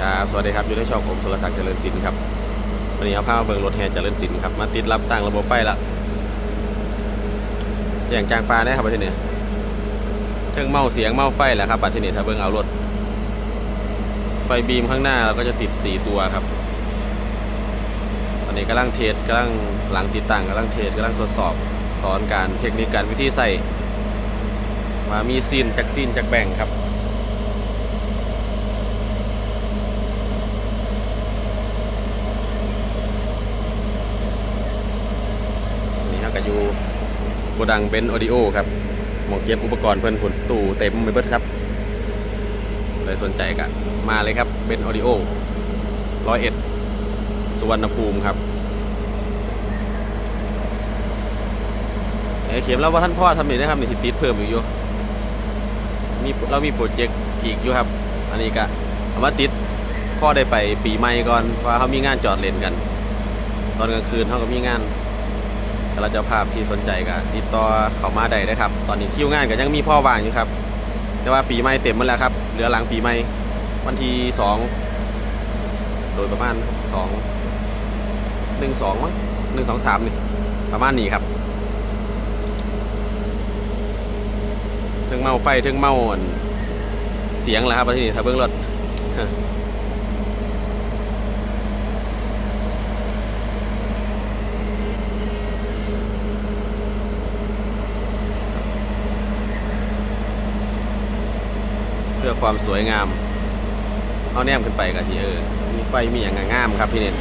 ครับสวัสดีครับอยู่ในช่องผมสุรศักดิ์เจริญสินครับวันนี้เอาผ้าเบิงรถแห่เจริญสินครับมาติดรับตั้งระบบไฟละแจ้งจางปลาได้ครับบัดทีนี้เทิงเมาเสียงเมาไฟแหละครับบัดทีนี้ถ้าเบิงเอารถไฟบีมข้างหน้าเราก็จะติดสีตัวครับตอนนี้กำลังเทสกำลังหลังติดตั้งกำลังเทสกำลังทดสอบสอนการเทคนิคการวิธีใส่ว่ามีซีนจากซีนจากแบ่งครับ นี่ครับก็อยู่โก ดังเบนออดิโอครับหมองเก็บอุปกรณ์เพิ่นผลตู้เต็มไปเบิดครับเลยสนใจกันมาเลยครับเบนออดิโอร้อยเอ็ดสุวรรณภูมิครับไอ้เข็มเราว่าท่านพ่อทำนี่นะครับนี่ที่ติดเพิ่มอยู่อยู่มีเรามีโปรเจกต์อีกอยู่ครับ อันนี้ก็เอามาติดพ่อได้ไปปีใหม่ก่อนว่าเขามีงานจอดเลนกัน ตอนกลางคืนเขาก็มีงาน ถ้าเราเจะภาพที่สนใจก็ติดต่อเขามาได้นะครับ ตอนนี้คิวงานก็ยังมีพ่อว่างอยู่ครับ แต่ว่าปีใหม่เต็มหมดแล้วครับ เหลือหลังปีใหม่วันที่สองโดยประมาณสองหนึ่งสองมั้งหนึ่งสองสามนี่ประมาณนี้ครับเทิงเมาไฟเทิงเมาอั่นเสียงแหละครับที่นี่ถ้าเบิ้งรถ ความสวยงาม เอาแนมขึ้นไปกันทีเออ มีไฟมีอย่างงามครับพี่เน็ต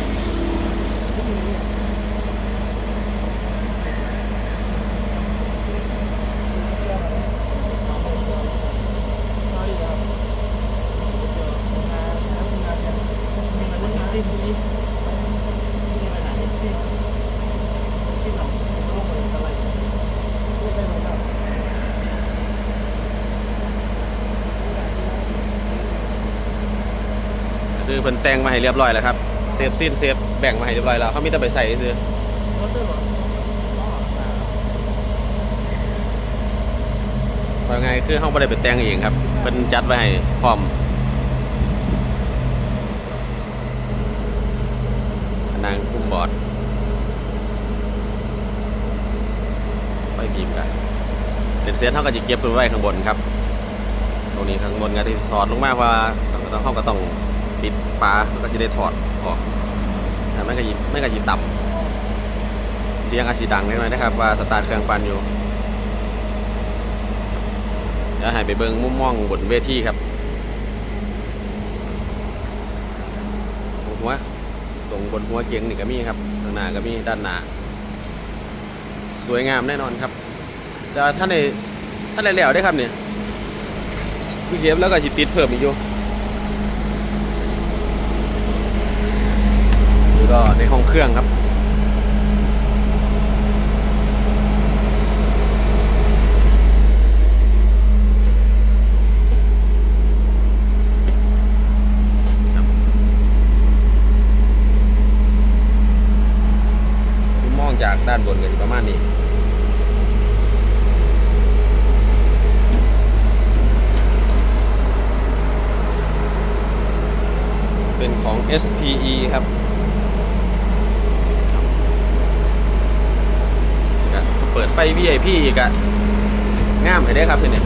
คือเพิ่นแต่งมาให้เรียบร้อยแล้วครับเซฟสิ้นเซฟแบ่งมาให้เรียบร้อยแล้วเขามีแต่ไปใส่ซื้อว่าไงคือห้องบ่ได้ไปแต่งเองครับเพิ่นจัดไว้ให้พร้อมนางคุมบอดไฟบีมกันเด็ดเสียเท่ากับจะเก็บตัวไว้ข้างบนครับ ตรงนี้ข้างบนก็ที่ถอดลงมาเพราะว่าต้องห้องก็ต้อง ปิดฝาแล้วก็จะได้ถอดออกแต่ไม่กระยิบไม่กระยิบต่ำเสียงอาจสีดังเล็กน้อยนะครับ ว่าสตาร์ทเครื่องปั่นอยู่เดี๋ยวให้ไปเบิ้งมุมมองบนเวทีครับตรงหัวตรงบนหัวเกียงนี่ก็มีครับข้างหน้าก็มีด้านหน้าสวยงามแน่นอนครับจะท่านในท่านในแล้วได้ครับเนี่ยพี่เชฟแล้วก็สิติดเพิ่มอีกอยู่ ก็ในห้องเครื่องครับมองจากด้านบนก็จะประมาณนี้เป็นของ SPE ครับก็เปิด ไฟ VIP อีกอะงามเห็นได้ครับทีนี้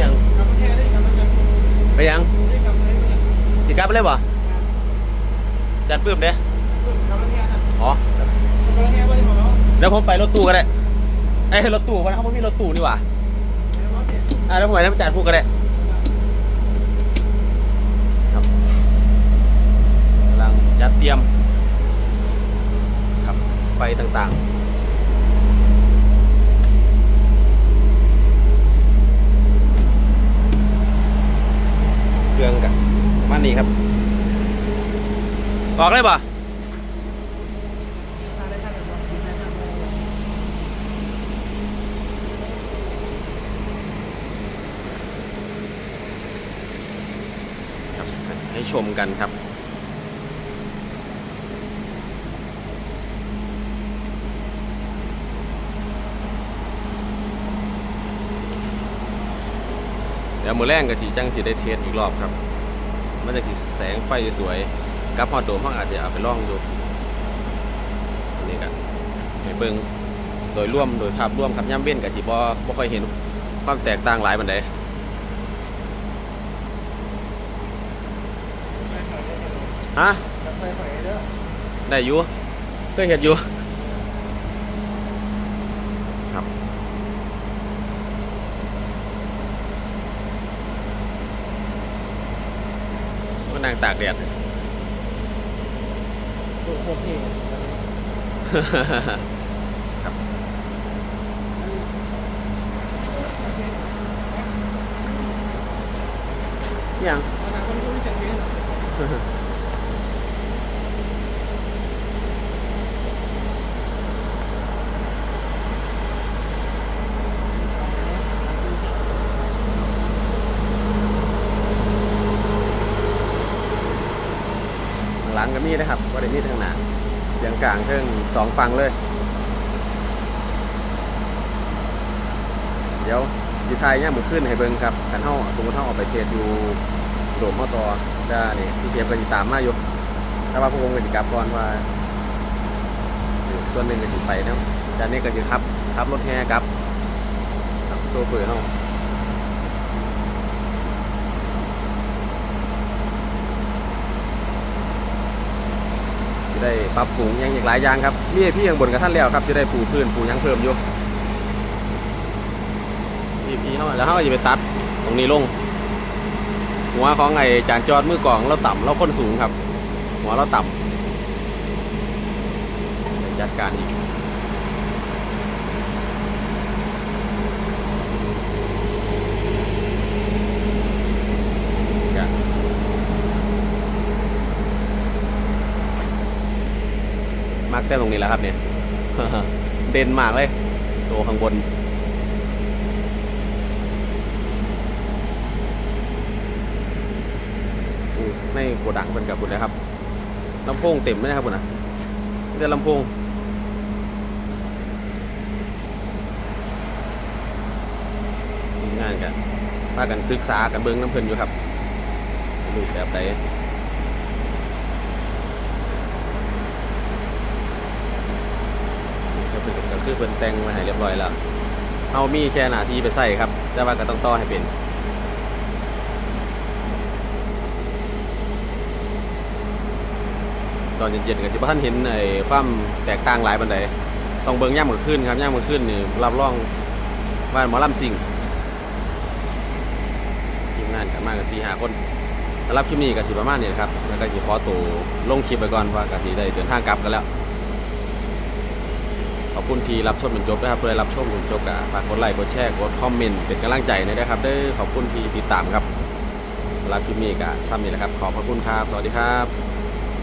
ยังไปยังสิกลับไปเลยบ่จัดปื้มเด้อ๋อแล้วผมไปรถตู้ก็ได้ไอ้ยรถตู้วันนั้เขาไม่มีรถตู้นี่หว่าอ่าแล้วผมไปน้ำจ่ายพูดก็ได้ครับกำลัง จัดเตรียมครับไฟต่างๆเครื่องกันประมาณนี้ครับบอกเลยปะให้ชมกันครับ ดี๋ยวมือแรงกับสีจังสีได้เทสอีกรอบครับ มันจะสีแสงไฟสวยกับฮอโดมห้องอาจจะเอาไปลองดูอันนี้ก็ให้เบิงโดยร่วมโดยภาพร่วมครับย่ำเว้นกับสีบ่บ่ค่อยเห็นความแตกต่างหลายบันไดฮะใส่หอยเด้อได้อยู่เคยเห็นอยู่ครับ ก็นั่งตากแดดโอเคครับ ยัง อนาคตก็ไม่เสียงเพลง ข้างหลังก็ มีนะครับก็ได้มีทางหนาเสียงกลางเทิงสองฟังเลย เดี๋ยวสีไทยเนี่ยมือขึ้นให้เบิ่งครับขันเท่าสมมติเท่าออกไปเทศอยู่โดมเท่าต่อจะนี่พี่เทียมก็ติตามมาอยู่แต่ว่าพวกผมก็จะกลับก่อนว่า ส่วนหนึ่งก็สิไปเนาะจานนี้ก็จะขับขับรถแห่กลับครับโซเฟอร์เนาะจะได้ ปรับปรุงยังอีกหลายอย่างครับมีพี่ยังบนกับท่านแล้วครับจะได้ปูพื้นปูยังเพิ่มอยู่พี่พี่เขาแล้วเขาจะไปตัดตรงนี้ลง หัวของไอ้จานจอดมือกลองเราต่ำเราค้นสูงครับ หัวเราต่ำไปจัดการอีกมัก แต่ตรงนี้แล้วครับเนี่ย เด่นมากเลย ตัวข้างบน ในโกดังเป็นกับคุณนะครับลำโพงเต็มเลยนะครับคุณนะนี่แต่ลำโพงงานกันพากันศึกษากันเบิ้งน้ำเพลินอยู่ครับรูปแบบใดนี่ก็เป็นก็ คือเป็นแต่งมาให้เรียบร้อยแล้วเอามีแค่หน้าที่ไปใส่ครับ แต่ว่าก็ต้องต่อให้เป็นตอนเย็นๆก็สิบ่ท่านเห็นไอ้ความแตกต่างหลายบันไดต้องเบิ่งย่ามมื้อคืนครับย่ามมื้อคืนนี่รับรองว่าหมอลำซิงทีมงานกันมากัน4-5คนสำหรับคลิปนี้ก็สิประมาณนี้ครับ แล้วก็สิขอตัวลงคลิปไปก่อนว่าก็สิได้เดินทางกลับกันแล้ว ขอบคุณที่รับชมจนจบนะครับเพื่อรับชมจนจบก็ฝากกดไลค์กดแชร์กดคอมเมนต์เป็นกำลังใจหนอยนะครับเด้อขอบคุณที่ติดตามครับสำหรับคลิปนี้ก็ซ้ำนี่แหละครับ ขอบพระคุณครับ สวัสดีครับ